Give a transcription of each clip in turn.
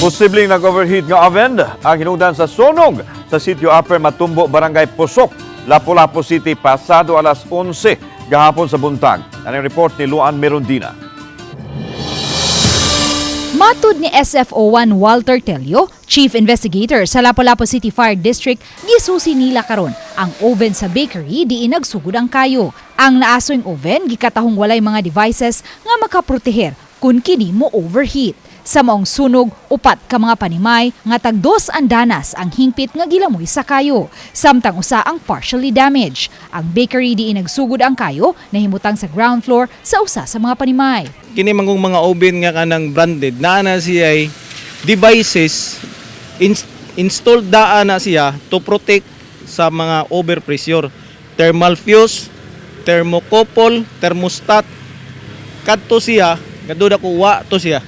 Posibleng nag-overheat nga oven ang hinungdan sa sunog sa sitio Upper Matumbo, Barangay Pusok, Lapu-Lapu City, pasado alas 11 gahapon sa buntag. Yung report ni Luan Merondina? Matud ni SFO1 Walter Telio, Chief Investigator sa Lapu-Lapu City Fire District, gisusi nila karon ang oven sa bakery di nagsugod ang kayo. Ang naasoing oven gikatahong walay mga devices nga makaproteher kung kini mo overheat. Sa maong sunog, upat ka mga panimay nga tagdos andanas ang hingpit nga gilamoy sa kayo. Samtang usa ang partially damaged. Ang bakery di nagsugod ang kayo nahimutang sa ground floor sa usa sa mga panimay. kini mangong mga oven nga kanang branded naa na siya ay devices ins- installed daa na siya to protect sa mga overpressure thermal fuse thermocouple thermostat kadto siya kaduda ko wa to siya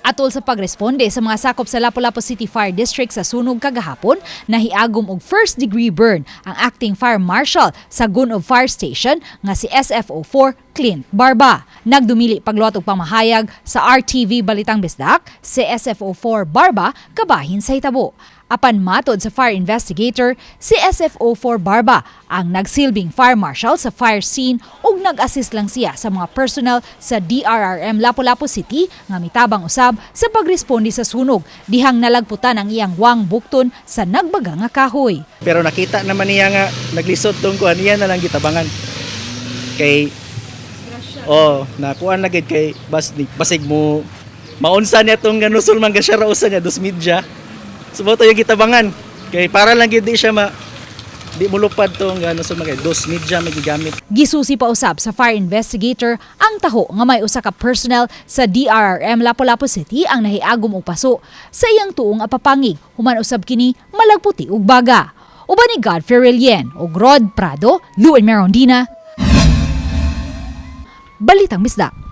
Atol sa pagresponde sa mga sakop sa Lapu-Lapu City Fire District sa sunog kagahapon, nahiagom og first degree burn ang acting fire marshal sa Gun of Fire Station nga si SFO4 Clint Barba. Nagdumili pagluwat og pamahayag sa RTV Balitang Bisdak si SFO4 Barba kabahin sa hitabo. Apan matod sa fire investigator, si SFO4 Barba ang nagsilbing fire marshal sa fire scene ug nag-assist lang siya sa mga personnel sa DRRM Lapu-Lapu City nga mitabang usab sa pagresponde sa sunog dihang nalagputan ang iyang wang bukton sa nagbaga nga kahoy. Pero nakita naman niya nga naglisod tong kuan iya na lang gitabangan. Kay Oh, nakuan na gid kay bas basig mo maunsa niya tong ganusol man ga siya ra usa niya dos media. Subuto yung gitabangan. Kay para lang gid siya ma di mo lupad tong ganusol man kay dos media magigamit. Gisusi pa usab sa fire investigator ang taho nga may usa ka personnel sa DRRM Lapu-Lapu City ang nahiagom og paso sa iyang tuong apapangig human usab kini malagputi ug baga. Uban ni Godfrey Relien ug Rod Prado, Luen Merondina. Balitang Misdak.